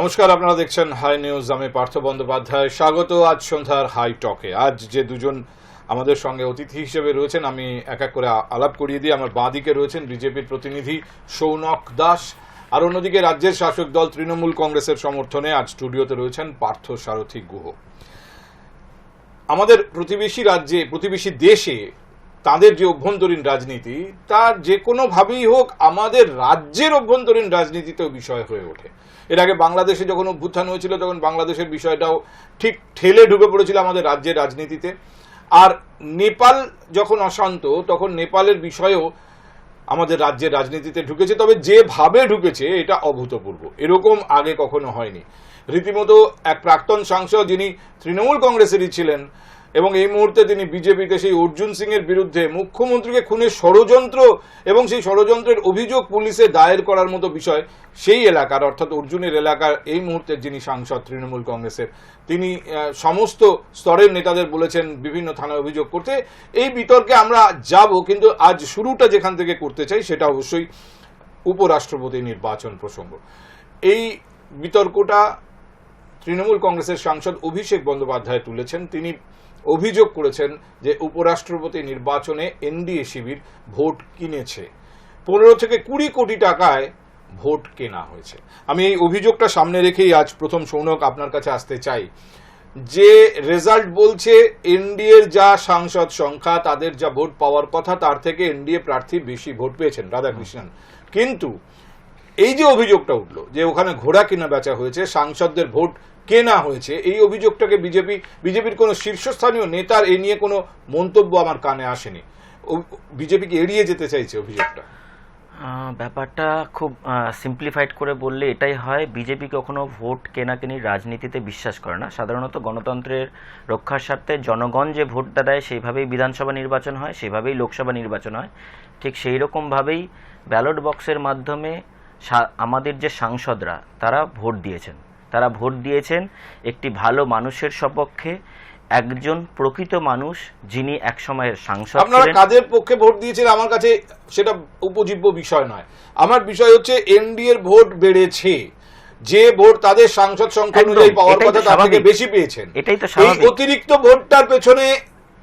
নমস্কার, আপনারা দেখছেন হাই নিউজ আমি পার্থ বন্দ্যোপাধ্যায়। স্বাগত আজ সন্ধ্যার হাই টকে আজ যে দুজন আমাদের সঙ্গে অতিথি হিসেবে রয়েছেন, আমি এক এক করে আলাপ করিয়ে দিই। আমার বাঁদিকে রয়েছেন বিজেপির প্রতিনিধি সৌনক দাস। আর অন্যদিকে রাজ্যের শাসক দল তৃণমূল কংগ্রেসের সমর্থনে আজ স্টুডিওতে রয়েছেন পার্থ সারথী গুহ। আমাদের প্রতিবেশী রাজ্যে, প্রতিবেশী দেশে তাদের যে অভ্যন্তরীণ রাজনীতি, তার যে কোনোভাবেই হোক আমাদের রাজ্যের অভ্যন্তরীণ রাজনীতিতেও বিষয় হয়ে ওঠে। এর আগে বাংলাদেশে যখন অভ্যুত্থান হয়েছিল, তখন বাংলাদেশের বিষয়টাও ঠিক ঠেলে ঢুকে পড়েছিল আমাদের রাজ্যের রাজনীতিতে। আর নেপাল যখন অশান্ত, তখন নেপালের বিষয়েও আমাদের রাজ্যের রাজনীতিতে ঢুকেছে। তবে যেভাবে ঢুকেছে, এটা অভূতপূর্ব। এরকম আগে কখনো হয়নি। রীতিমতো এক প্রাক্তন সাংসদ যিনি তৃণমূল কংগ্রেসেরই ছিলেন এবং এই মুহূর্তে তিনি বিজেপিতে সেই অর্জুন সিং এর বিরুদ্ধে মুখ্যমন্ত্রীকে খুনের ষড়যন্ত্র এবং সেই ষড়যন্ত্রের অভিযোগ পুলিশে দায়ের করার মতো বিষয় সেই এলাকার, অর্থাৎ অর্জুনের এলাকার এই মুহূর্তে যিনি সাংসদ তৃণমূল কংগ্রেসের, তিনি সমস্ত স্তরের নেতাদের বলেছেন বিভিন্ন থানায় অভিযোগ করতে, এই বিতর্কে আমরা যাব, কিন্তু আজ শুরুটা যেখান থেকে করতে চাই সেটা অবশ্যই উপরাষ্ট্রপতি নির্বাচন প্রসঙ্গ। এই বিতর্কটা তৃণমূল কংগ্রেসের সাংসদ অভিষেক বন্দ্যোপাধ্যায় তুলেছেন। তিনি অভিযোগ করেছেন যে উপরাষ্ট্রপতি নির্বাচনে এনডিএ শিবির ভোট কিনেছে। পনেরো থেকে কুড়ি কোটি টাকায় ভোট কেনা হয়েছে। আমি এই অভিযোগটা সামনে রেখেই আজ প্রথম সৌনক আপনার কাছে আসতে চাই। যে রেজাল্ট বলছে, এনডিএর যা সাংসদ সংখ্যা, তাদের যা ভোট পাওয়ার কথা, তার থেকে এনডিএ প্রার্থী বেশি ভোট পেয়েছেন, রাধাকৃষ্ণন। কিন্তু এই যে অভিযোগটা উঠল, যে ওখানে ঘোড়া কেনা বেচা হয়েছে, সাংসদদের ভোট কেনা হয়েছে, এই অভিযোগটাকে বিজেপি, বিজেপির কোনো শীর্ষস্থানীয় নেতার এ নিয়ে কোনো মন্তব্য আমার কানে আসেনি। বিজেপিকে এড়িয়ে যেতে চাইছে অভিযোগটা। ব্যাপারটা খুব সিম্পলিফাইড করে বললে এটাই হয়, বিজেপি কখনো ভোট কেনাকেনির রাজনীতিতে বিশ্বাস করে না। সাধারণত গণতন্ত্রের রক্ষার স্বার্থে জনগণ যে ভোটটা দেয় সেইভাবেই বিধানসভা নির্বাচন হয় সেভাবেই লোকসভা নির্বাচন হয়। ঠিক সেই রকমভাবেই ব্যালট বক্সের মাধ্যমে আমাদের যে সাংসদরা, তারা ভোট দিয়েছেন। তারা ভোট দিয়েছেন। একটি ভালো মানুষের সপক্ষে একজন প্রকৃত মানুষ যিনি এক সময়ের সাংসদ আপনারা কাদের পক্ষে ভোট দিয়েছেন আমার কাছে সেটা উপজীব্য বিষয় নয়। আমার বিষয় হচ্ছে এনডিএ এর ভোট বেড়েছে। যে ভোট তাদের সাংসদ সংখ্যা অনুযায়ী পাওয়ার কথা তার থেকে বেশি পেয়েছেন। এটাই তো এই অতিরিক্ত ভোটটার পেছনে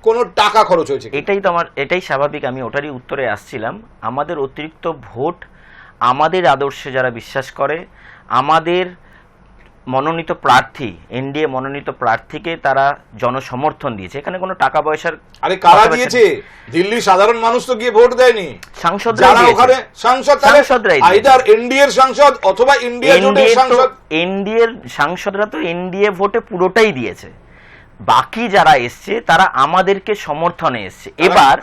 কোনো টাকা খরচ হয়েছে এটাই তো আমার এটাই স্বাভাবিক আমি ওটারই উত্তরে আসছিলাম। আমাদের অতিরিক্ত ভোট আমাদের আদর্শে যারা বিশ্বাস করে আমাদের মনোনীত প্রার্থী এনডিএ মনোনীত প্রার্থীকে তারা জনসমর্থন দিয়েছে। এখানে কোনো টাকা পয়সার আরে কারা দিয়েছে? দিল্লি সাধারণ মানুষ তো গিয়ে ভোট দেয়নি। সাংসদরা যারা ওখানে সাংসদ সাংসদরাই। আইদার এনডিএর সাংসদ অথবা ইন্ডিয়া জোটের সাংসদ। এনডিএর সাংসদরা তো এনডিএ ভোটে পুরোটাই দিয়েছে। বাকি যারা এসছে তারা আমাদেরকে সমর্থনে এসছে। এবার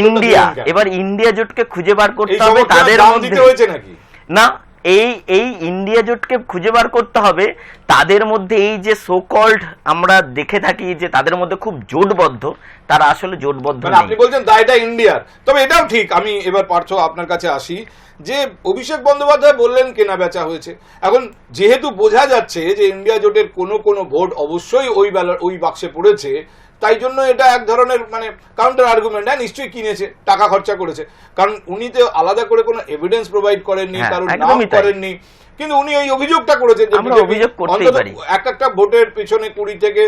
ইন্ডিয়া এবার ইন্ডিয়া জোটকে খুঁজে বার করতে হবে তাদের মধ্যে। হয়েছে নাকি? না এই এই ইন্ডিয়া জোটকে খুঁজে বার করতে হবে। তাদের মধ্যে এই যে সো কল্ড আমরা দেখে থাকি যে তাদের মধ্যে খুব জোটবদ্ধ তারা আসলে জোটবদ্ধ মানে আপনি বলছেন দায়টা ইন্ডিয়ার তবে এটাও ঠিক আমি এবার পার্থ আপনার কাছে আসি যে অভিষেক বন্দ্যোপাধ্যায় বললেন কেনা বেচা হয়েছে। এখন যেহেতু বোঝা যাচ্ছে যে ইন্ডিয়া জোটের কোনো কোনো ভোট অবশ্যই ওই বেলা ওই বাক্সে পড়েছে তাই জন্য এটা এক ধরনের মানে কাউন্টার আর্গুমেন্ট হ্যাঁ নিশ্চয়ই কিনেছে টাকা খরচা করেছে। কারণ উনি তো আলাদা করে কোনো এভিডেন্স প্রোভাইড করেননি কারোর কারণ নাম করেননি। কিন্তু উনি এই অভিযোগটা করেছেন যে অভিযোগ করতেই পারি। এক একটা ভোটের পিছনে কুড়ি থেকে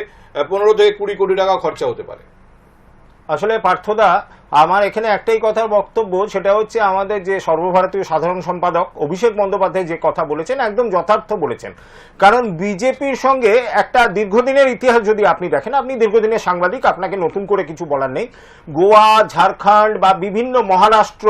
পনেরো থেকে কুড়ি কোটি টাকা খরচা হতে পারে। আসলে পার্থদা, আমার এখানে একটাই কথার বক্তব্য, সেটা হচ্ছে আমাদের যে সর্বভারতীয় সাধারণ সম্পাদক অভিষেক বন্দ্যোপাধ্যায় যে কথা বলেছেন, একদম যথার্থ বলেছেন। কারণ বিজেপির সঙ্গে একটা দীর্ঘদিনের ইতিহাস যদি আপনি দেখেন, আপনি দীর্ঘদিনের সাংবাদিক, আপনাকে নতুন করে কিছু বলার নেই। গোয়া, ঝাড়খণ্ড বা বিভিন্ন মহারাষ্ট্র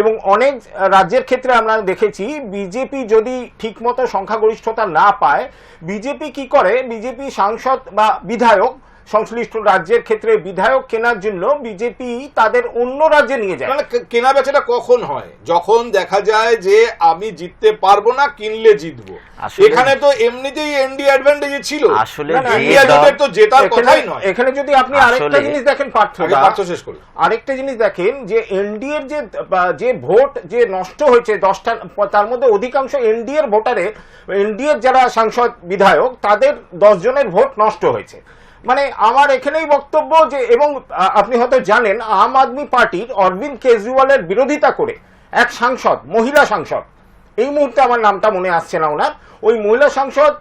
এবং অনেক রাজ্যের ক্ষেত্রে আমরা দেখেছি, বিজেপি যদি ঠিকমতো সংখ্যাগরিষ্ঠতা না পায়, বিজেপি কি করে, বিজেপি সাংসদ বা বিধায়ক সংশ্লিষ্ট রাজ্যের ক্ষেত্রে বিধায়ক কেনার জন্য বিজেপি তাদের অন্য রাজ্যে নিয়ে যায়। মানে কেনা বেচাটা কখন হয়? যখন দেখা যায় যে আমি জিততে পারব না কিনলে জিতবো। এখানে তো এমনিতেই এনডি অ্যাডভান্টেজ ছিল। আসলে না, না, যে ইন্ডিয়া জোটের তো জেতার কথাই নয়। এখানে যদি আপনি আরেকটা জিনিস দেখেন পার্থ পার্থ শেষ করি আরেকটা জিনিস দেখেন যে এনডিএর যে যে ভোট যে নষ্ট হয়েছে দশটা তার মধ্যে অধিকাংশ এনডিএর ভোটারে এনডিএর যারা সাংসদ বিধায়ক তাদের দশ জনের ভোট নষ্ট হয়েছে। মানে আমার এখানেই বক্তব্য যে এবং আপনি হয়তো জানেন আম আদমি পার্টির অরবিন্দ কেজরিওয়ালের বিরোধিতা করে এক সাংসদ মহিলা সাংসদ। এই মুহূর্তে আমার নামটা মনে আসছে না ওনার। ওই মহিলা সাংসদ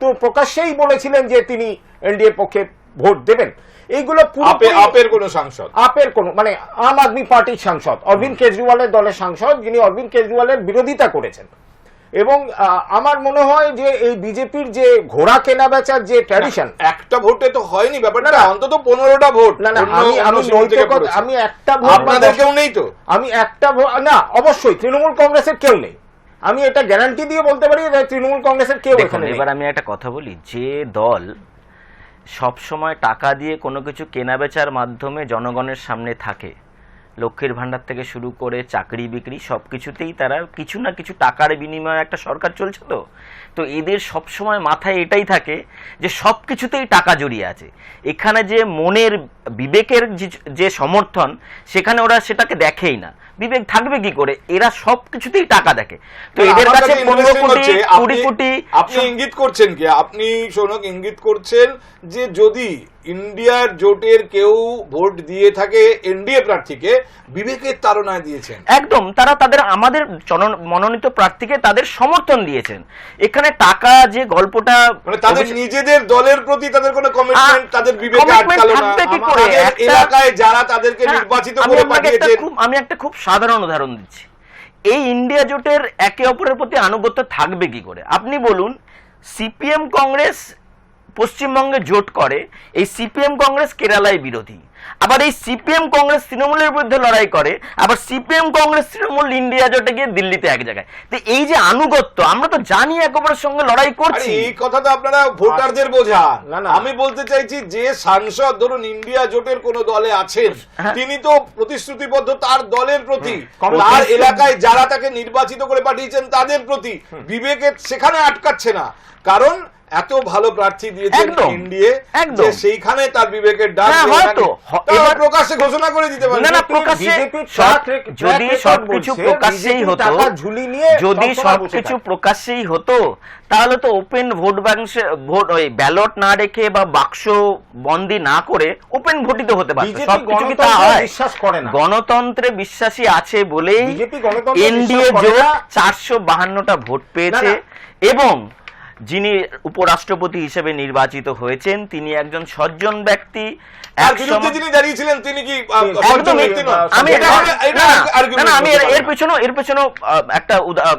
তো প্রকাশ্যেই বলেছিলেন যে তিনি এনডিএর পক্ষে ভোট দেবেন। এইগুলো আপের কোন সাংসদ? আপের কোন মানে আম আদমি পার্টির সাংসদ অরবিন্দ কেজরিওয়ালের দলের সাংসদ যিনি অরবিন্দ কেজরিওয়ালের বিরোধিতা করেছেন। এবং আমার মনে হয় যে এই বিজেপির যে ঘোড়া কেনা বেচার যে ট্র্যাডিশন একটা ভোটে তো হয়নি ব্যাপারটা। অন্তত পনেরোটা ভোট না না আমি আমি। আমি একটা ভোট আপনাদের কেউ নেই তো আমি একটা ভো- না অবশ্যই তৃণমূল কংগ্রেসের কেউ নেই আমি এটা গ্যারান্টি দিয়ে বলতে পারি যে তৃণমূল কংগ্রেসের কেউ দেখুন এখানে নেই। এবার আমি একটা কথা বলি যে দল সব সময় টাকা দিয়ে কোনো কিছু কেনাবেচার মাধ্যমে জনগণের সামনে থাকে লক্ষ্মীর ভাণ্ডার থেকে শুরু করে চাকরি বিক্রি সব কিছুতেই তারা কিছু না কিছু টাকার বিনিময়ে একটা সরকার চলছে তো? তো এদের সব সময় মাথায় এটাই থাকে যে সব কিছুতেই টাকা জড়িয়ে আছে। এখানে যে মনের বিবেকের যে- সমর্থন সেখানে ওরা সেটাকে দেখেই না। বিবেক থাকবে কি করে? এরা সব কিছুতেই টাকা দেখে। তো এদের কাছে পনেরো কোটি কুড়ি কোটি আপনি ইঙ্গিত করছেন কি? আপনি শোনক ইঙ্গিত করছেন যে যদি ইন্ডিয়ার জোটের কেউ ভোট দিয়ে থাকে এনডিএ প্রার্থীকে বিবেকের তাড়নায় দিয়েছেন। একদম তারা তাদের আমাদের মনোনীত প্রার্থীকে তাদের সমর্থন দিয়েছেন। এখানে টাকা যে গল্পটা মানে তাদের নিজেদের দলের প্রতি তাদের কোনো কমিটমেন্ট তাদের বিবেকে আটকালো না। এলাকায় যারা তাদেরকে হ্যাঁ, নির্বাচিত করে খুব- আমি একটা খুব সাধারণ উদাহরণ দিচ্ছি। এই ইন্ডিয়া জোটের একে অপরের প্রতি আনুগত্য থাকবে কি করে? আপনি বলুন সিপিএম কংগ্রেস পশ্চিমবঙ্গে জোট করে এই সিপিএম কংগ্রেস কেরালায় বিরোধী। আবার এই সিপিএম কংগ্রেস তৃণমূলের বিরুদ্ধে লড়াই করে আবার সিপিএম কংগ্রেস তৃণমূল ইন্ডিয়া জোটে গিয়ে দিল্লিতে এক জায়গায়। তো এই যে আনুগত্য আমরা তো জানি একে অপরের সঙ্গে লড়াই করছি। এই কথা তো আপনারা ভোটারদের না। আমি বলতে চাইছি যে সাংসদ ধরুন ইন্ডিয়া জোটের কোন দলে আছেন হ্যাঁ। তিনি তো প্রতিশ্রুতিবদ্ধ তার দলের প্রতি। তার এলাকায় যারা তাকে নির্বাচিত করে পাঠিয়েছেন তাদের প্রতি। বিবেকে সেখানে আটকাচ্ছে না। কারণ এত ভালো প্রার্থী দিয়েছেন একদম। যে সেইখানে তার বিবেকের ডাক হ্যাঁ, হয়তো। এবার- প্রকাশ্যে ঘোষণা করে দিতে পারেন না না প্রকাশ্যে যদি সবকিছু প্রকাশ্যেই হতো ঝুলি নিয়ে যদি সবকিছু। প্রকাশ্যেই হতো তাহলে তো ওপেন ভোট বাক্সে ভোট ওই ব্যালট না রেখে বা বাক্স বন্দি না করে ওপেন ভোটিত হতে পারতো সবকিছু কি তা গণতন্ত্রে হয় বিশ্বাস করে না। গণতন্ত্রে বিশ্বাসী আছে বলেই এনডিএ জোট চারশো বাহান্নটা ভোট পেয়েছে এবং যিনি উপরাষ্ট্রপতি হিসেবে নির্বাচিত হয়েছেন তিনি একজন সজ্জন ব্যক্তি দাঁড়িয়েছিলেন তিনি কি? আমি না, এর-। পেছনেও এর পেছনেও একটা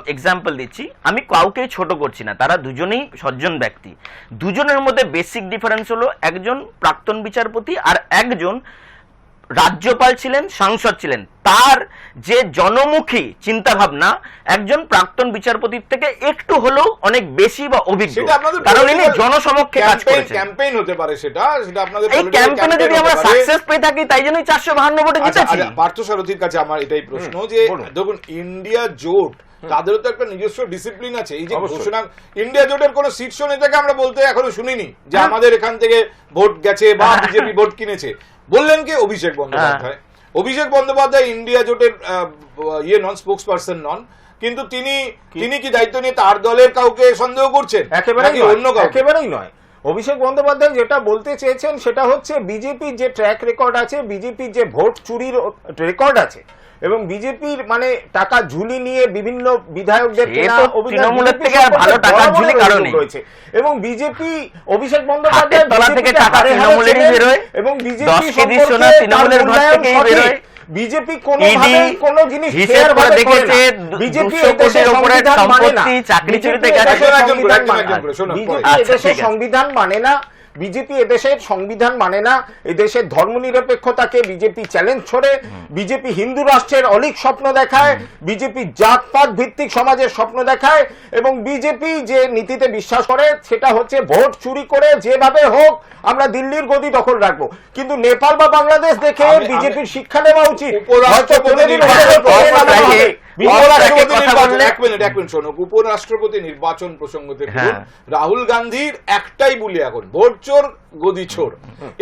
এক্সাম্পল দিচ্ছি আমি কাউকেই ছোট করছি না তারা দুজনেই সজ্জন ব্যক্তি দুজনের মধ্যে বেসিক ডিফারেন্স হলো একজন প্রাক্তন বিচারপতি আর একজন রাজ্যপাল ছিলেন সাংসদ ছিলেন। তার যে জনমুখী চিন্তা ভাবনা একজন প্রাক্তন বিচারপতির থেকে একটু হলেও অনেক বেশি বা অভিজ্ঞ। কারণ ইনি জনসমক্ষে কাজ করেছেন। campaign হতে পারে সেটা সেটা আপনাদের এই ক্যাম্পেইনে যদি আমরা সাকসেস পেয়ে থাকি তাই জন্যই চারশো বাহান্ন ভোটে আচ্ছা, জিতেছি। আচ্ছা, পার্থ সারথীর কাছে আমার এটাই প্রশ্ন যে দেখুন ইন্ডিয়া জোট তাদেরও তো একটা নিজস্ব ডিসিপ্লিন আছে। এই যে ঘোষণা ইন্ডিয়া জোটের কোন শীর্ষ নেতাকে আমরা বলতে এখনও শুনিনি যে হ্যাঁ। আমাদের এখান থেকে ভোট গেছে বা বিজেপি ভোট কিনেছে। বললেন কে? অভিষেক বন্দ্যোপাধ্যায়। হ্যাঁ। অভিষেক বন্দ্যোপাধ্যায় ইন্ডিয়া জোটের ইয়ে নন স্পোক্স পার্সন নন। কিন্তু তিনি তিনি কি দায়িত্ব নিয়ে তার দলের কাউকে সন্দেহ করছেন? একেবারেই অন্য একেবারেই নয়। অভিষেক বন্দ্যোপাধ্যায় যেটা বলতে চেয়েছেন সেটা হচ্ছে বিজেপির যে ট্র্যাক রেকর্ড আছে বিজেপির যে ভোট চুরির রেকর্ড আছে এবং বিজেপির মানে টাকা ঝুলি নিয়ে বিভিন্ন বিধায়কদের কেনা তৃণমূলের থেকে আর ভালো ঝুলি রয়েছে এবং বিজেপি অভিষেক বন্দ্যোপাধ্যায় তলা থেকে টাকা হাড়ে হাড়ে তৃণমূলেরই বেরোয়। এবং বিজেপি তৃণমূলের ঘর থেকেই বেরোয়। কোনোভাবেই জিনিস করে। দেখেছে বিজেপি এদেশের। সম্পত্তি চাকরি চুরিতে গেছে। সংবিধান মানে না বিজেপি এদেশের সংবিধান মানে না এদেশের ধর্মনিরপেক্ষতাকে বিজেপি চ্যালেঞ্জ ছড়ে বিজেপি হিন্দু রাষ্ট্রের অলিক স্বপ্ন দেখায় বিজেপি জাতপাত ভিত্তিক সমাজের স্বপ্ন দেখায় এবং বিজেপি যে নীতিতে বিশ্বাস করে সেটা হচ্ছে ভোট চুরি করে যেভাবে হোক আমরা দিল্লির গদি দখল রাখব। কিন্তু নেপাল বা বাংলাদেশ দেখে বিজেপির শিক্ষা নেওয়া উচিত। উপরাষ্ট্রপতি নির্বাচন এক মিনিট এক মিনিট শোনো। উপরাষ্ট্রপতি প্রসঙ্গতে হ্যাঁ। রাহুল গান্ধীর একটাই বলি এখন ভোট চোর গদি চোর।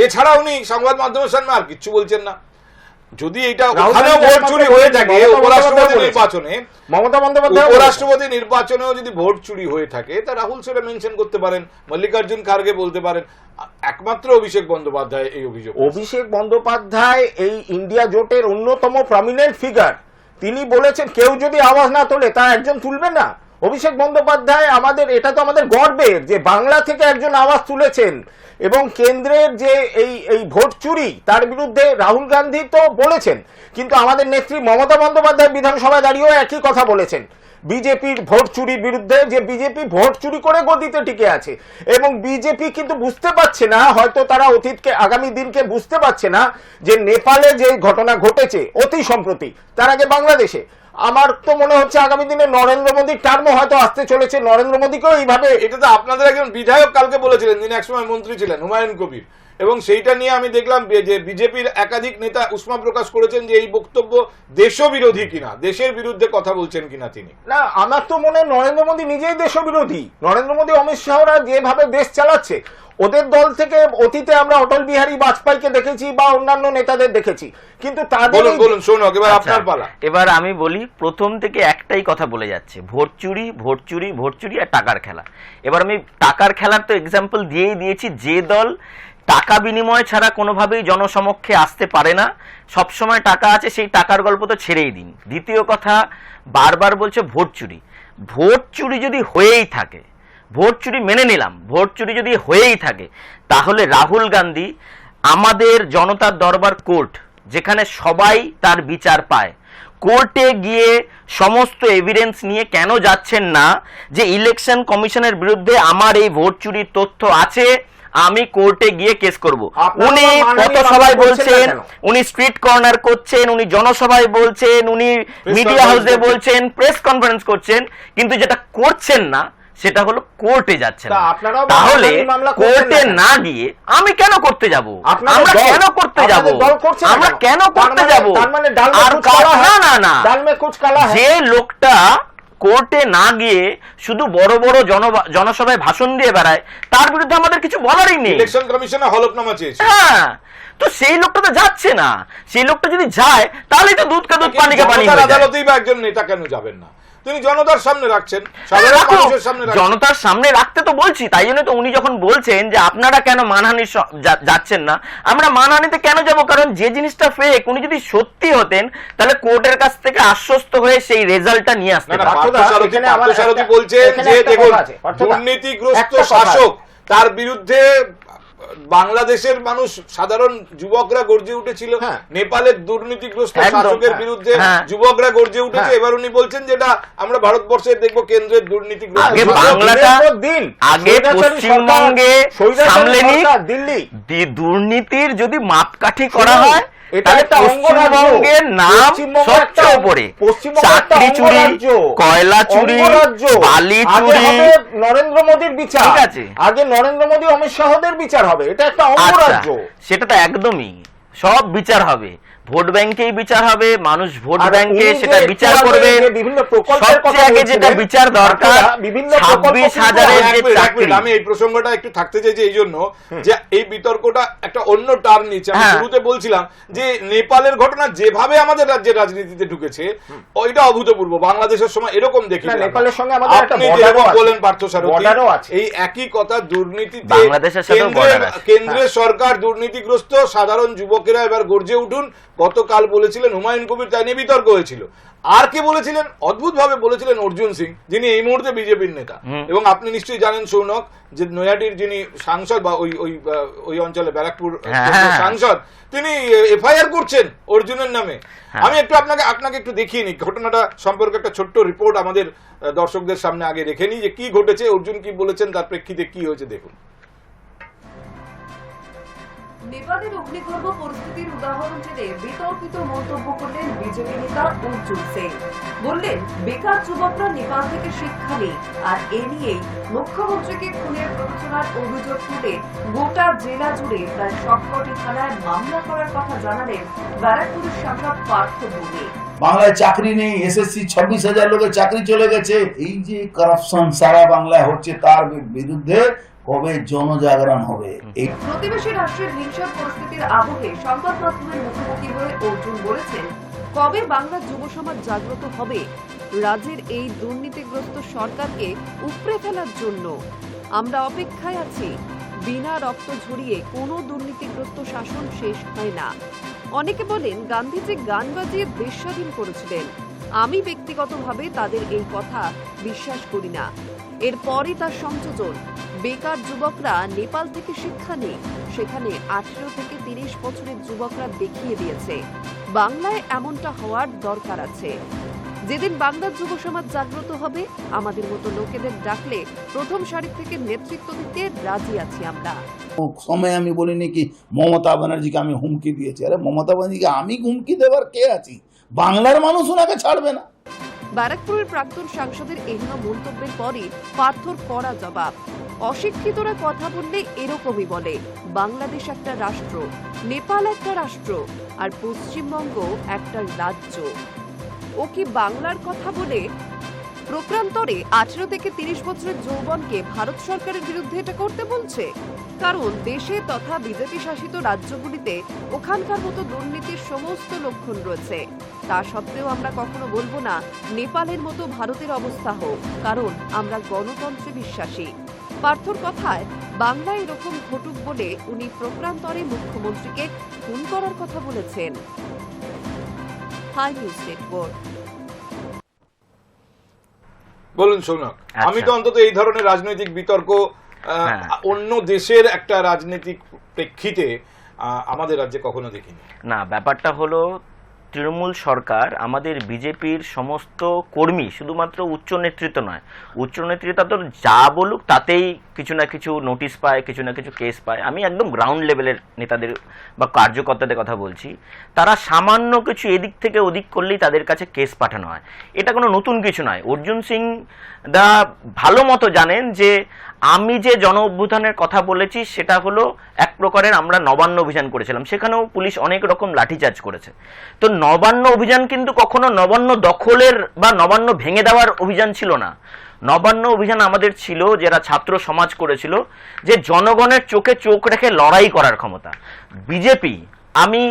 এছাড়া উনি সংবাদ মাধ্যমের সামনে আর কিচ্ছু বলছেন না। যদি এটা ওখানেও ভোট চুরি হয়ে থাকে উপরাষ্ট্রপতি নির্বাচনে মমতা বন্দ্যোপাধ্যায় উপরাষ্ট্রপতি নির্বাচনেও যদি ভোট চুরি হয়ে থাকে তা রাহুল সেটা মেনশন করতে পারেন মল্লিকার্জুন খার্গে বলতে পারেন। একমাত্র অভিষেক বন্দ্যোপাধ্যায় এই অভিযোগ অভিষেক বন্দ্যোপাধ্যায় এই ইন্ডিয়া জোটের অন্যতম প্রমিনেন্ট ফিগার তিনি বলেছেন, কেউ যদি আওয়াজ না তোলে, তা একজন তুলবে না। অভিষেক বন্দ্যোপাধ্যায় আমাদের, এটা তো আমাদের গর্বের যে বাংলা থেকে একজন আওয়াজ তুলেছেন এবং কেন্দ্রের যে এই এই ভোট চুরি, তার বিরুদ্ধে রাহুল গান্ধী তো বলেছেন, কিন্তু আমাদের নেত্রী মমতা বন্দ্যোপাধ্যায় বিধানসভায় দাঁড়িয়েও একই কথা বলেছেন। বিজেপির ভোট চুরির বিরুদ্ধে যে বিজেপি ভোট চুরি করে গদিতে টিকে আছে। এবং বিজেপি কিন্তু বুঝতে পারছে না, হয়তো তারা অতীতকে, আগামী দিনকে বুঝতে পারছে না যে নেপালে যে ঘটনা ঘটেছে, অতি সম্প্রতি, তার আগে বাংলাদেশে। আমার তো মনে হচ্ছে আগামী দিনে নরেন্দ্র মোদীর টার্মও হয়তো আসতে চলেছে। নরেন্দ্র মোদীকেও এইভাবে, এটা তো আপনাদের একজন বিধায়ক কালকে বলেছিলেন, যিনি একসময় মন্ত্রী ছিলেন, হুমায়ুন কবির। এবং সেইটা নিয়ে আমি দেখলাম যে বিজেপির একাধিক নেতা উষ্মা প্রকাশ করেছেন যে এই বক্তব্য দেশবিরোধী কিনা দেশের বিরুদ্ধে কথা বলছেন কিনা তিনি। না আমার তো মনে হয় নরেন্দ্র মোদী নিজেই দেশবিরোধী। নরেন্দ্র মোদী অমিত শাহরা যেভাবে দেশ চালাচ্ছে ওদের দল থেকে অতীতে আমরা অটল বিহারী বাজপেয়ীকে দেখেছি বা অন্যান্য নেতাদের দেখেছি। কিন্তু তাদের বলুন শোনক এবার আচ্ছা, আপনার পালা। এবার আমি বলি প্রথম থেকে একটাই কথা বলে যাচ্ছে। ভোট চুরি ভোট চুরি ভোট চুরি আর টাকার খেলা। এবার আমি টাকার খেলার তো এক্সাম্পল দিয়েই দিয়েছি যে দল টাকা বিনিময় ছাড়া কোনোভাবেই জনসমক্ষে আসতে পারে না। সবসময় টাকা আছে, সেই টাকার গল্প তো ছেড়েই দিন। দ্বিতীয় কথা, বারবার বলছে ভোট চুরি। ভোট চুরি যদি হয়েই থাকে, ভোট চুরি মেনে নিলাম, ভোট চুরি যদি হয়েই থাকে, তাহলে রাহুল গান্ধী আমাদের জনতার দরবার কোর্ট, যেখানে সবাই তার বিচার পায়, কোর্টে গিয়ে সমস্ত এভিডেন্স নিয়ে কেন যাচ্ছেন না, যে ইলেকশন কমিশনের বিরুদ্ধে আমার এই ভোট চুরির তথ্য আছে আমি কোর্টে গিয়ে কেস করব। উনি মানহানি পথসভায় বলছেন উনি স্ট্রিট কর্নার করছেন উনি জনসভায় বলছেন উনি মিডিয়া হাউসে বলছেন প্রেস কনফারেন্স করছেন কিন্তু যেটা করছেন না সেটা হলো কোর্টে না। তাহলে কোর্টে না? গিয়ে আমি কেন করতে যাব? আমরা কেন করতে যাব? আপনাদের দল করছে না আমরা কেন? করতে মানে- যাব? মানে আর কালা না না না। যে লোকটা কোর্টে না গিয়ে শুধু বড় বড় জন জনসভায় ভাষণ দিয়ে বেড়ায় তার বিরুদ্ধে আমাদের কিছু বলারই নেই। ইলেকশন কমিশনে হলফনামা চেয়েছে। হ্যাঁ তো সেই লোকটা তো যাচ্ছে না। সেই লোকটা যদি যায় তাহলেই তো দুধ কা দুধ পানি কা পানি। আদালতেই বা একজন নেতা কেন যাবেন না? তিনি জনতার সামনে রাখছেন। সাধারণ মানুষের সামনে জনতার সামনে রাখতে তো বলছি তাই জন্য তো উনি যখন বলছেন যে আপনারা কেন মানহানি যাচ্ছেন না আমরা মানহানিতে কেন যাব? কারণ যে জিনিসটা ফেক উনি যদি সত্যি হতেন তাহলে কোর্টের কাছ থেকে আশ্বস্ত হয়ে সেই রেজাল্টটা নিয়ে আসতে না না পারতেন। পার্থদা, পার্থসারথী এখানে আমার পার্থসারথী একটা- বলছেন যে দেখুন। দুর্নীতিগ্রস্ত শাসক তার বিরুদ্ধে বাংলাদেশের মানুষ সাধারণ যুবকরা গর্জে উঠেছিল হ্যাঁ। নেপালের দুর্নীতিগ্রস্ত শাসকের হ্যাঁ, বিরুদ্ধে হ্যাঁ। যুবকরা গর্জে উঠেছে। এবার উনি বলছেন যেটা আমরা ভারতবর্ষে দেখব কেন্দ্রের দুর্নীতিগ্রস্ত। বাংলাটা দিন আগে পশ্চিমবঙ্গে দিল্লি দুর্নীতির যদি মাপকাঠি করা হয় এটা তাহলে একটা পশ্চিমবঙ্গের নাম সবচেয়ে উপরে। চাকরি চুরি কয়লা চুরি বালি চুরি। নরেন্দ্র মোদীর বিচার। ঠিক আছে। আগে নরেন্দ্র মোদী অমিত শাহদের বিচার হবে। এটা একটা আচ্ছা অঙ্গরাজ্য। সেটা তো একদমই। সব বিচার হবে। ভোট ব্যাংকেই বিচার হবে মানুষ ভোট ব্যাংকে সেটা বিচার করবে বিভিন্ন সবচেয়ে আগে যেটা বিচার দরকার বিভিন্ন ছাব্বিশ হাজারের যে চাকরি। আমি এই প্রসঙ্গটা একটু থাকতে চাইছি এই জন্য যে এই বিতর্কটা একটা অন্য টার্ন নিচ্ছে। আমি হ্যাঁ। শুরুতে বলছিলাম যে নেপালের ঘটনা যেভাবে আমাদের রাজ্যের রাজনীতিতে ঢুকেছে ওইটা অভূতপূর্ব। বাংলাদেশের সময় এরকম দেখি নেপালের সঙ্গে আমাদের একটা আপনি যেরকম বলেন পার্থ সারথী এই একই কথা দুর্নীতিতে বাংলাদেশের সাথেও কেন্দ্রের কেন্দ্রের সরকার দুর্নীতিগ্রস্ত সাধারণ যুবকেরা এবার গর্জে উঠুন গতকাল বলেছিলেন হুমায়ুন কবির তাই নিয়ে বিতর্ক হয়েছিল। আর কে বলেছিলেন? অদ্ভুত ভাবে বলেছিলেন অর্জুন সিং যিনি এই মুহূর্তে বিজেপির নেতা। এবং আপনি নিশ্চয়ই জানেন সৌনক যে নয়াটির যিনি সাংসদ বা ওই ওই ওই অঞ্চলে ব্যারাকপুর হ্যাঁ। সাংসদ তিনি এফআইআর করছেন অর্জুনের নামে। হ্যাঁ। আমি একটু আপনাকে আপনাকে একটু দেখিয়ে নিই। ঘটনাটা সম্পর্কে একটা ছোট্ট রিপোর্ট আমাদের দর্শকদের সামনে আগে রেখে নিই যে কি ঘটেছে অর্জুন কি বলেছেন তার প্রেক্ষিতে কি হয়েছে দেখুন। নেপালের অগ্নিগর্ভ পরিস্থিতির উদাহরণ টেনে বিতর্কিত মন্তব্য করলেন বিজেপি নেতা অর্জুন সিং। বললেন, বেকার যুবকরা নেপাল থেকে শিক্ষা নেই, আর এ মুখ্যমন্ত্রীকে খুনের প্ররোচনার অভিযোগ তুলে গোটা জেলা জুড়ে প্রায় সবকটি থানায় মামলা করার কথা জানালেন ব্যারাকপুরের সাংসদ পার্থ বাংলায় চাকরি নেই এসএসসি ছাব্বিশ হাজার লোকের চাকরি চলে গেছে। এই যে করাপশন সারা বাংলায় হচ্ছে তার বিরুদ্ধে কবে জনজাগরণ হবে? এই প্রতিবেশী রাষ্ট্রের হিংসার পরিস্থিতির আবহে সংবাদ মাধ্যমের মুখোমুখি হয়ে অর্জুন বলেছেন কবে বাংলার যুব সমাজ জাগ্রত হবে? রাজ্যের এই দুর্নীতিগ্রস্ত সরকারকে উপড়ে ফেলার জন্য আমরা অপেক্ষায় আছি। বিনা রক্ত ঝরিয়ে কোনো দুর্নীতিগ্রস্ত শাসন শেষ হয় না। অনেকে বলেন গান্ধীজি গান বাজিয়ে দেশ স্বাধীন করেছিলেন। আমি ব্যক্তিগতভাবে তাদের এই কথা বিশ্বাস করি না। এরপরই তার সংযোজন। বেকার যুবকরা নেপাল থেকে শিক্ষা নেই সেখানে আঠেরো থেকে তিরিশ বছরের যুবকরা দেখিয়ে দিয়েছে। বাংলায় এমনটা হওয়ার দরকার আছে। যেদিন বাংলার যুব সমাজ জাগ্রত হবে, আমাদের মতো লোকেদের ডাকলে প্রথম সারি থেকে নেতৃত্ব দিতে রাজি আছি আমরা। সময় আমি বলিনি কি, মমতা ব্যানার্জিকে আমি হুমকি দিয়েছি। আরে, মমতা ব্যানার্জিকে আমি হুমকি দেবার কে আছি? বাংলার মানুষ ওনাকে ছাড়বে না। ব্যারাকপুরের প্রাক্তন সাংসদের এহেন মন্তব্যের পরে পার্থর কড়া জবাব। অশিক্ষিতরা কথা বললে এরকমই বলে, বাংলাদেশ একটা রাষ্ট্র, নেপাল একটা রাষ্ট্র, আর পশ্চিমবঙ্গ একটা রাজ্য। ও কি বাংলার কথা বলে? প্রক্রান্তরে আঠেরো থেকে তিরিশ বছরের যৌবনকে ভারত সরকারের বিরুদ্ধে এটা করতে বলছে। কারণ দেশে তথা বিজেপি শাসিত রাজ্যগুলিতে ওখানকার মতো দুর্নীতির সমস্ত লক্ষণ রয়েছে। তা সত্ত্বেও আমরা কখনো বলব না, নেপালের মতো ভারতের অবস্থা হোক, কারণ আমরা গণতন্ত্রে বিশ্বাসী। পার্থর কথায় বাংলায় এরকম ঘটুক বলে উনি প্রক্রান্তরে মুখ্যমন্ত্রীকে খুন করার কথা বলেছেন। High news network. বলুন সৌনক আচ্ছা। আমি তো অন্তত এই ধরনের রাজনৈতিক বিতর্ক আহ, হ্যাঁ। অন্য দেশের একটা রাজনৈতিক প্রেক্ষিতে আমাদের রাজ্যে কখনো দেখিনি না ব্যাপারটা হলো তৃণমূল সরকার আমাদের বিজেপির সমস্ত কর্মী শুধুমাত্র উচ্চ নেতৃত্ব নয়, উচ্চ নেতৃত্ব তো যা বলুক তাতেই কিছু না কিছু নোটিশ পায়, কিছু না কিছু কেস পায়। আমি একদম গ্রাউন্ড লেভেলের নেতাদের বা কার্যকর্তাদের কথা বলছি। তারা সামান্য কিছু এদিক থেকে ওদিক করলেই তাদের কাছে কেস পাঠানো হয়। এটা কোনো নতুন কিছু নয়। অর্জুন সিং দা ভালো মতো জানেন যে আমি যে জন অভ্যুত্থানের কথা বলেছি সেটা হলো এক প্রকারের আমরা নবান্ন অভিযান করেছিলাম। সেখানেও পুলিশ অনেক রকম লাঠিচার্জ করেছে। তো নবান্ন অভিযান কিন্তু কখনো নবান্ন দখলের বা নবান্ন ভেঙে দেওয়ার অভিযান ছিল না। নবান্ন অভিযান আমাদের ছিল যারা ছাত্র সমাজ করেছিল, যে জনগণের চোখে চোখ রেখে লড়াই করার ক্ষমতা। বিজেপি, আমি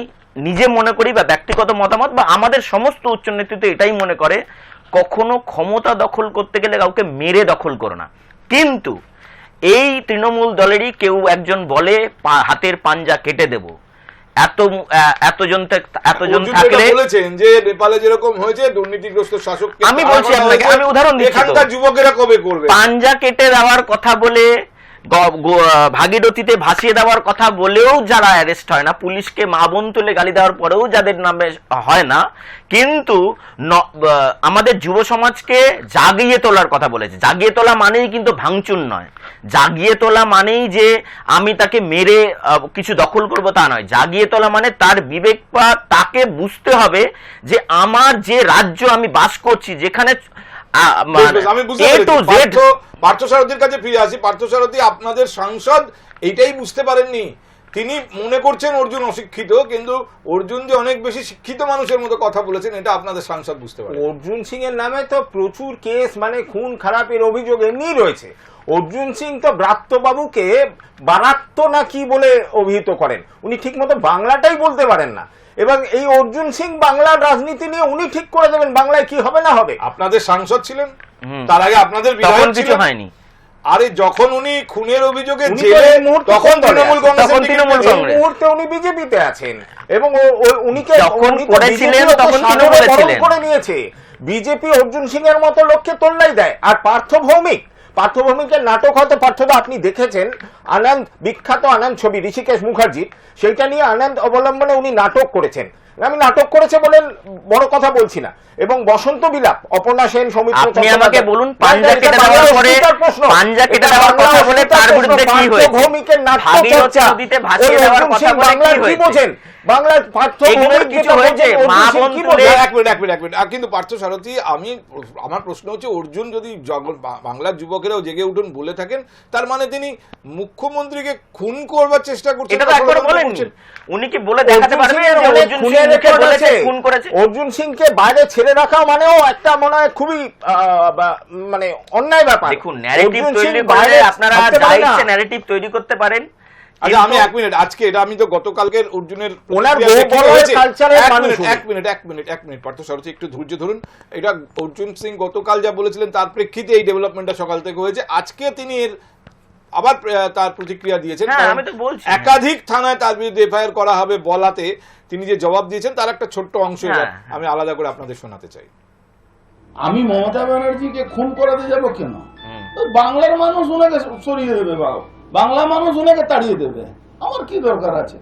নিজে মনে করি বা ব্যক্তিগত মতামত বা আমাদের সমস্ত উচ্চ নেতৃত্ব এটাই মনে করে, কখনো ক্ষমতা দখল করতে গেলে কাউকে মেরে দখল করো না। কিন্তু এই তৃণমূল দলেরই কেউ একজন বলে হাতের পাঞ্জা কেটে দেব। এত এতজন এতজন থাকলে বলেছেন যে নেপালে যেরকম হয়েছে দুর্নীতিগ্রস্ত শাসক আমি বলছি আপনাকে, আমি উদাহরণ দিচ্ছি। এখানকার যুবকেরা কবে করবে পাঞ্জা কেটে দেওয়ার কথা বলে ভাগীরথীতে ভাসিয়ে দেওয়ার কথা বলেও যারা অ্যারেস্ট হয় না, পুলিশকে মা বোন তুলে গালি দেওয়ার পরেও যাদের নামে হয় না, কিন্তু আমাদের যুব সমাজকে জাগিয়ে তোলার কথা বলেছে। জাগিয়ে তোলা মানেই কিন্তু ভাঙচুর নয়। জাগিয়ে তোলা মানেই যে আমি তাকে মেরে কিছু দখল করব তা নয়। জাগিয়ে তোলা মানে তার বিবেক তাকে বুঝতে হবে যে আমার যে রাজ্য আমি বাস করছি, যেখানে আমি বুঝতে A to পেরেছি। Z পার্থ পার্থ সারথীর কাছে ফিরে আসি। পার্থ সারথী আপনাদের সাংসদ এইটাই বুঝতে পারেননি। তিনি মনে করছেন অর্জুন অশিক্ষিত কিন্তু অর্জুন যে অনেক বেশি শিক্ষিত মানুষের মতো কথা বলেছেন এটা আপনাদের সাংসদ বুঝতে পারেন। অর্জুন সিং এর নামে তো প্রচুর কেস মানে খুন খারাপের অভিযোগ এমনি রয়েছে। অর্জুন সিং তো ব্রাত্যবাবুকে বারাত্ত না কি বলে অভিহিত করেন। উনি ঠিকমতো বাংলাটাই বলতে পারেন না। এবং এই অর্জুন সিং বাংলার রাজনীতি নিয়ে উনি ঠিক করে দেবেন বাংলায় কি হবে না হবে। আপনাদের সাংসদ ছিলেন? তার আগে আপনাদের বিধায়ক কিছু হয়নি। আরে যখন উনি খুনের অভিযোগে জেলে তখন তৃণমূল কংগ্রেস। মুহূর্তে উনি বিজেপিতে আছেন এবং উনিকে যখন করেছিলেন, তখন সাদরে তৃণমূলে ছিলেন। করে নিয়েছে। বিজেপি অর্জুন সিং এর মতো লোককে তোল্লাই দেয়। আর পার্থ ভৌমিক পার্থ ভৌমিকের নাটক হয়তো পার্থদা আপনি দেখেছেন। আনন্দ বিখ্যাত আনন্দ ছবি ঋষিকেশ মুখার্জির। সেইটা নিয়ে আনন্দ অবলম্বনে উনি নাটক করেছেন। আমি নাটক করেছে বলে বড় কথা বলছি না। এবং বসন্ত বিলাপ অপর্ণা সেন সৌমিত্র আপনি আমাকে বলুন, পাঞ্জা কেটে দেওয়ার পরে- পাঞ্জা কেটে দেওয়ার কথা বলে তার বিরুদ্ধে কি হয়েছে? ভৌমিকের নাট্য চর্চা। নদীতে ভাসিয়ে দেওয়ার কথা বলে কি বাংলার কি বোঝেন? বাংলার পার্থ কিছু হয়েছে, মা অর্জুন সিং বোন কি তুলে- এক মিনিট এক মিনিট এক মিনিট। আর কিন্তু পার্থ সারথী আমি আমার প্রশ্ন হচ্ছে অর্জুন যদি বাংলার যুবকেরাও জেগে উঠুন বলে থাকেন তার মানে তিনি মুখ্যমন্ত্রীকে খুন করবার চেষ্টা করছেন এটা তো একবার ষড়যন্ত্র উনি কি বলে দেখাতে অর্জুন বলেছে খুন করেছে? সিংকে বাইরে ছেড়ে রাখা মানেও একটা মনে হয় খুবই আহ, মানে অন্যায় ব্যাপার। দেখুন ন্যারেটিভ তৈরি বাইরে আপনারা যা ইচ্ছে ন্যারেটিভ তৈরি করতে পারেন। আচ্ছা আমি এক মিনিট আজকে এটা আমি তো গতকালকের অর্জুনের ওনার বহু বড় কালচারের এক মানুষ মিনিট, এক মিনিট এক মিনিট এক মিনিট পার্থ সারথী একটু ধৈর্য ধরুন। এটা অর্জুন সিং গতকাল যা বলেছিলেন তার প্রেক্ষিতে এই ডেভেলপমেন্টটা সকাল থেকে হয়েছে। আজকে তিনি এর আবার তার প্রতিক্রিয়া দিয়েছেন। হ্যাঁ, আমি একাধিক থানায় তার বিরুদ্ধে এফআইআর করা হবে বলাতে তিনি যে জবাব দিয়েছেন তার একটা ছোট্ট অংশ হ্যাঁ। আমি আলাদা করে আপনাদের শোনাতে চাই। আমি মমতা ব্যানার্জিকে খুন করাতে যাব কেন? বাংলার মানুষ ওনাকে সরিয়ে দেবে বাবা বাংলা মানুষ ওনাকে তাড়িয়ে দেবে। আমার কি দরকার আছে?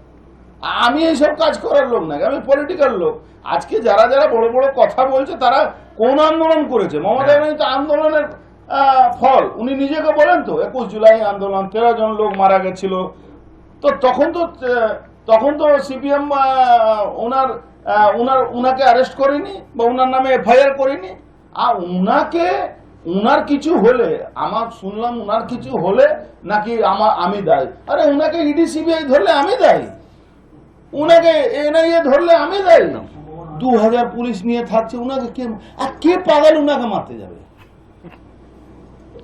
আমি এইসব কাজ করার লোক নাকি আমি পলিটিক্যাল লোক। আজকে যারা যারা বড় বড় কথা বলছে তারা কোন আন্দোলন করেছে? মমতা ব্যানার্জি তো আন্দোলনের ফল। উনি নিজেকে বলেন তো একুশ জুলাই আন্দোলন তেরো জন লোক মারা গেছিল। তো তখন তো তখন তো সিপিএম ওনার ওনার ওনাকে অ্যারেস্ট করেনি বা ওনার নামে এফআইআর করেনি। আর উনাকে উনার কিছু হলে আমার শুনলাম উনার কিছু হলে নাকি আমার আমি দায়ী। আরে উনাকে ইডি সিবিআই ধরলে আমি দায়ী। উনাকে এনআইএ ধরলে আমি দায়ী। দু হাজার পুলিশ নিয়ে থাকছে উনাকে কে আর কে পাগল উনাকে মারতে যাবে?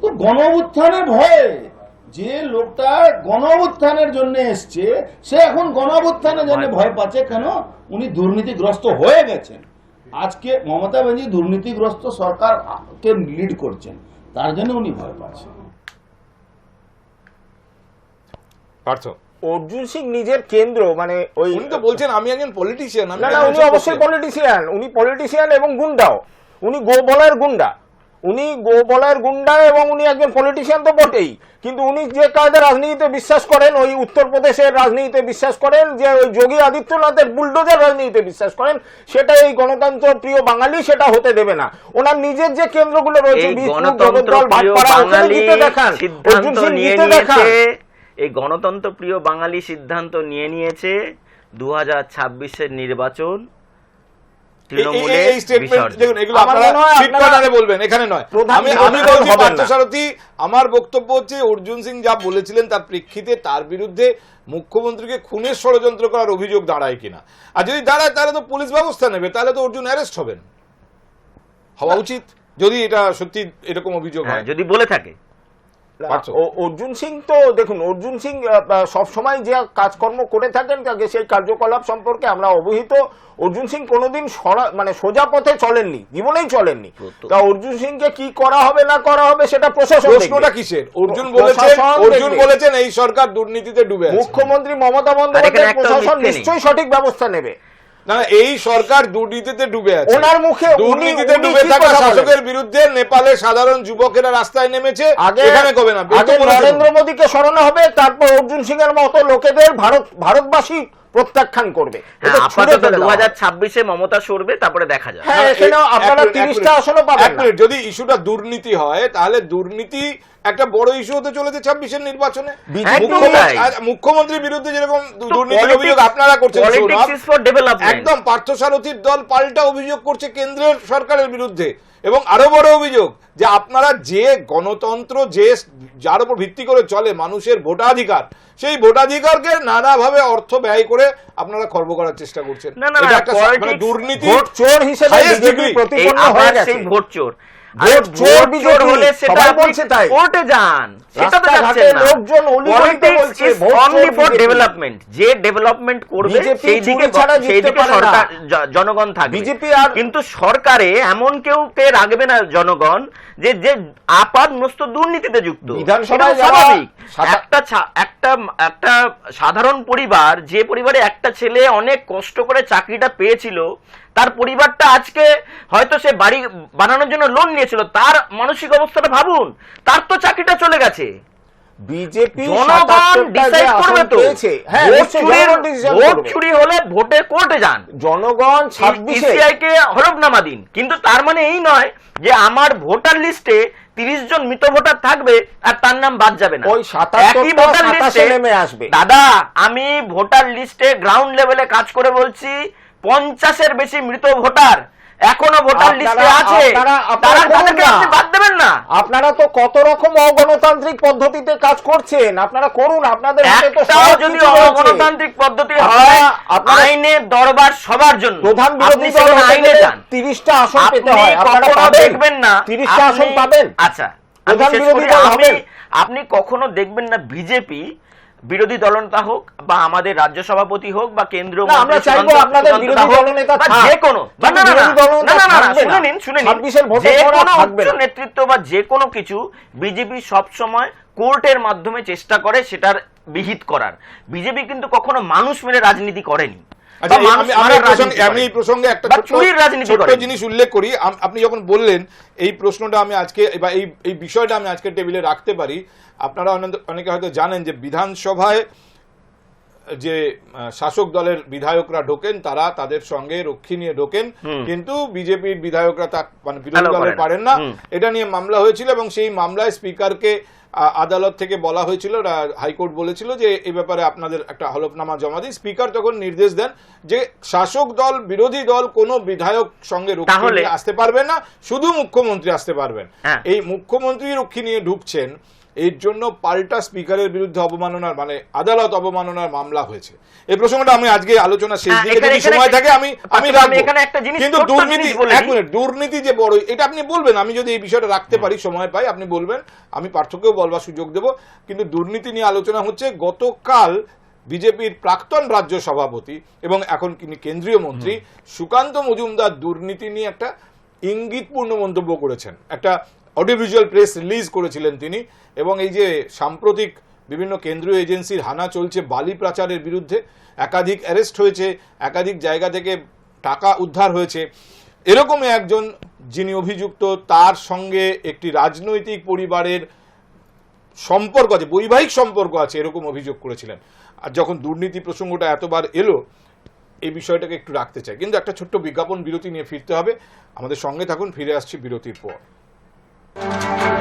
তো গণ উত্থানের ভয়ে যে লোকটা গণ উত্থানের জন্য এসছে সে এখন গণ উত্থানের জন্য ভয় পাচ্ছে কেন? উনি দুর্নীতিগ্রস্ত হয়ে গেছেন। আজকে মমতা ব্যানার্জি দুর্নীতিগ্রস্ত সরকারকে লিড করছেন তার জন্য উনি ভয় পাচ্ছেন। পার্থ অর্জুন সিং নিজের কেন্দ্র মানে ওই উনি তো বলছেন আমি একজন পলিটিশিয়ান না না উনি অবশ্যই পলিটিশিয়ান উনি পলিটিশিয়ান এবং গুন্ডাও। উনি গোবলার গুন্ডা। উনি গো বলার গুন্ডা এবং উনি একজন পলিটিশিয়ান তো বটেই। কিন্তু উনি যে কায়দা রাজনীতিতে বিশ্বাস করেন ওই উত্তরপ্রদেশের রাজনীতিতে বিশ্বাস করেন যে ওই যোগী আদিত্যনাথের বুলডোজার রাজনীতিতে বিশ্বাস করেন সেটা এই গণতন্ত্র প্রিয় বাঙালি সেটা হতে দেবে না। ওনার নিজের যে কেন্দ্রগুলো রয়েছে এই গণতন্ত্র প্রিয় বাঙালি দেখান। সিদ্ধান্ত নিয়ে নিয়েছে এই গণতন্ত্র প্রিয় বাঙালি সিদ্ধান্ত নিয়ে নিয়েছে দু হাজার ছাব্বিশের নির্বাচন। তৃণমূলের এই স্টেটমেন্ট দেখুন এগুলো আমার আপনারা সিট আপনারা কর্নারে বলবেন এখানে নয়। আমি আমি বলছি হবেন পার্থ না। সারথী আমার বক্তব্য হচ্ছে অর্জুন সিং যা বলেছিলেন তার প্রেক্ষিতে তার বিরুদ্ধে মুখ্যমন্ত্রীকে খুনের ষড়যন্ত্র করার অভিযোগ দাঁড়ায় কিনা। আর যদি দাঁড়ায় তাহলে তো পুলিশ ব্যবস্থা নেবে তাহলে তো অর্জুন অ্যারেস্ট হবেন। হওয়া উচিত যদি এটা সত্যি এরকম অভিযোগ হ্যাঁ হয়। যদি বলে থাকে। অর্জুন সিং তো দেখুন অর্জুন সিং সব সময় যে কাজকর্ম করে থাকেন তাকে সেই কার্যকলাপ সম্পর্কে আমরা অবহিত অর্জুন সিং কোনোদিন সরা- মানে সোজা পথে চলেননি জীবনেই চলেননি। তো- অর্জুন সিংকে কি করা হবে না করা হবে সেটা প্রশাসন প্রশ্নটা কিসের? অর্জুন বলেছেন অর্জুন বলেছেন এই সরকার দুর্নীতিতে ডুবে মুখ্যমন্ত্রী মমতা বন্দ্যোপাধ্যায় প্রশাসন নিশ্চয়ই সঠিক ব্যবস্থা নেবে। না এই সরকার দুর্নীতিতে ডুবে আছে। ওনার মুখে দুর্নীতিতে ডুবে থাকা শাসকের বিরুদ্ধে নেপালে সাধারণ যুবকেরা রাস্তায় নেমেছে। আগে এখানে কবে না? আগে নরেন্দ্র মোদীকে সরানো হবে তারপর অর্জুন সিং এর মতো লোকেদের ভারত ভারতবাসী প্রত্যাখ্যান করবে। হ্যাঁ, আপাতত দু হাজার ছাব্বিশে মমতা সরবে তারপরে দেখা যাবে। হ্যাঁ এখানেও আপনারা তিরিশটা পাবেন যদি ইস্যুটা দুর্নীতি হয় তাহলে দুর্নীতি একটা বড় ইস্যু হতে চলেছে ছাব্বিশের নির্বাচনে। মুখ্যমন্ত্রীর বিরুদ্ধে যেরকম দুর্নীতির অভিযোগ আপনারা করছেন. একদম পার্থসারথীর দল পাল্টা অভিযোগ করছে কেন্দ্রের সরকারের বিরুদ্ধে। এবং আরও বড় অভিযোগ যে আপনারা যে গণতন্ত্র যে যার উপর ভিত্তি করে চলে মানুষের ভোটাধিকার সেই ভোটাধিকারকে নানাভাবে অর্থ ব্যয় করে আপনারা খর্ব করার চেষ্টা করছেন। মানে দুর্নীতি ভোট চোর হিসেবে প্রতিপন্ন হয়ে গেছে। ভোট চোর। জনগণ থাকবে। কিন্তু সরকারে এমন কেউ কে রাখবে না জনগণ যে যে আপাত মস্ত দুর্নীতিতে যুক্ত। বিধানসভায় স্বাভাবিক। একটা একটা একটা সাধারণ পরিবার যে পরিবারে একটা ছেলে অনেক কষ্ট করে চাকরিটা পেয়েছিল তার পরিবারটা আজকে হয়তো সে বাড়ি বানানোর জন্য লোন নিয়েছিল তার মানসিক অবস্থাটা ভাবুন তার তো চাকরিটা চলে গেছে। বিজেপি জনগণ ডিসাইড করবে তো। হ্যাঁ ভোট। চুরি হলে ভোটে কোর্টে যান। জনগণ ইসিআই কে হলফনামা দিন। কিন্তু তার মানে এই নয় যে আমার ভোটার লিস্টে তিরিশ জন মৃত ভোটার থাকবে আর তার নাম বাদ যাবে না। ওই একই ভোটার লিস্টে নেমে আসবে। দাদা আমি ভোটার লিস্টে গ্রাউন্ড লেভেলে কাজ করে বলছি। পঞ্চাশের বেশি মৃত ভোটার এখনও ভোটার লিস্টে আছে। তাদেরকে আপনি বাদ দেবেন না। আপনারা তো কত রকম অগণতান্ত্রিক পদ্ধতিতে কাজ করছেন। আপনারা করুন আপনাদের হাতে তো যদি অগণতান্ত্রিক পদ্ধতি হয় দরবার সবার জন্য। প্রধান বিরোধী দল আইনে গেলে 30টা আসন পেতে হয়। আপনারা দেখবেন না। 30টা আসন পাবেন। আচ্ছা প্রধান বিরোধী দল আপনি কখনো দেখবেন না বিজেপি বিরোধী দলনেতা হোক বা আমাদের রাজ্য সভাপতি হোক বা কেন্দ্রীয় আমরা চাইব আপনাদের বিরোধী দলনেতা বা যে কোনো কিন্তু না, না, না, বিরোধী দলনেতা না, না, না, না, থাকবে শুনে নিন শুনে নিন। যে কোনো উচ্চ নেতৃত্ব বা যে কোনো কিছু বিজেপি সব সময় কোর্টের মাধ্যমে চেষ্টা করে সেটার বিহিত করার। বিজেপি কিন্তু কখনো মানুষ মেরে রাজনীতি করেনি। আচ্ছা বা এই- মানুষ আমি আমি এই মারার প্রসঙ্গে রাজনীতি আমি এই করেন। প্রসঙ্গে একটা বা ছোট্ট- চুরির রাজনীতি ছোট্ট করেন। জিনিস উল্লেখ করি আপনি যখন বললেন এই প্রশ্নটা আমি আজকে বা এই এই বিষয়টা আমি আজকে টেবিলে রাখতে পারি আপনারা অনেকে হয়তো জানেন যে বিধানসভায় যে শাসক দলের বিধায়করা ঢোকেন তারা তাদের সঙ্গে রক্ষী নিয়ে ঢোকেন কিন্তু বিজেপির বিধায়করা তা মানে বিরোধী না। পারেন না এটা নিয়ে মামলা হয়েছিল এবং সেই মামলায় স্পিকারকে আদালত থেকে বলা হয়েছিল হাইকোর্ট বলেছিল যে এই ব্যাপারে আপনাদের একটা হলফনামা জমা দিন স্পিকার তখন নির্দেশ দেন যে শাসক দল বিরোধী দল কোনো বিধায়ক সঙ্গে রক্ষী নিয়ে আসতে পারবে না শুধু মুখ্যমন্ত্রী আসতে পারবেন হ্যাঁ। এই মুখ্যমন্ত্রী রক্ষী নিয়ে ঢুকছেন এর জন্য পাল্টা স্পিকারের বিরুদ্ধে অবমাননার মানে আদালত অবমাননার মামলা হয়েছে। এই প্রসঙ্গটা আমি আজকে আলোচনা শেষ দিকে যদি সময় থাকে আমি আমি রাখব। এখানে একটা জিনিস, কিন্তু দুর্নীতি এক মিনিট দুর্নীতি যে বড় এটা আপনি বলবেন আমি যদি এই বিষয়টা রাখতে পারি সময় পাই আপনি বলবেন আমি পার্থক্যও বলবার সুযোগ দেব। কিন্তু দুর্নীতি নিয়ে আলোচনা হচ্ছে গতকাল বিজেপির প্রাক্তন রাজ্য সভাপতি এবং এখন তিনি কেন্দ্রীয় মন্ত্রী সুকান্ত মজুমদার দুর্নীতি নিয়ে একটা ইঙ্গিতপূর্ণ মন্তব্য করেছেন। একটা অডিওভিজুয়াল প্রেস রিলিজ করেছিলেন তিনি এবং এই যে সাম্প্রতিক বিভিন্ন কেন্দ্রীয় এজেন্সির হানা চলছে বালি পাচারের বিরুদ্ধে, একাধিক অ্যারেস্ট হয়েছে, একাধিক জায়গা থেকে টাকা উদ্ধার হয়েছে। এরকমই একজন যিনি অভিযুক্ত, তার সঙ্গে একটি রাজনৈতিক পরিবারের সম্পর্ক আছে, বৈবাহিক সম্পর্ক আছে, এরকম অভিযোগ করেছিলেন। আর যখন দুর্নীতি প্রসঙ্গটা এতবার এলো, এই বিষয়টাকে একটু রাখতে চাই। কিন্তু একটা ছোট্ট বিজ্ঞাপন বিরতি নিয়ে ফিরতে হবে। আমাদের সঙ্গে থাকুন, ফিরে আসছি বিরতির পর। Música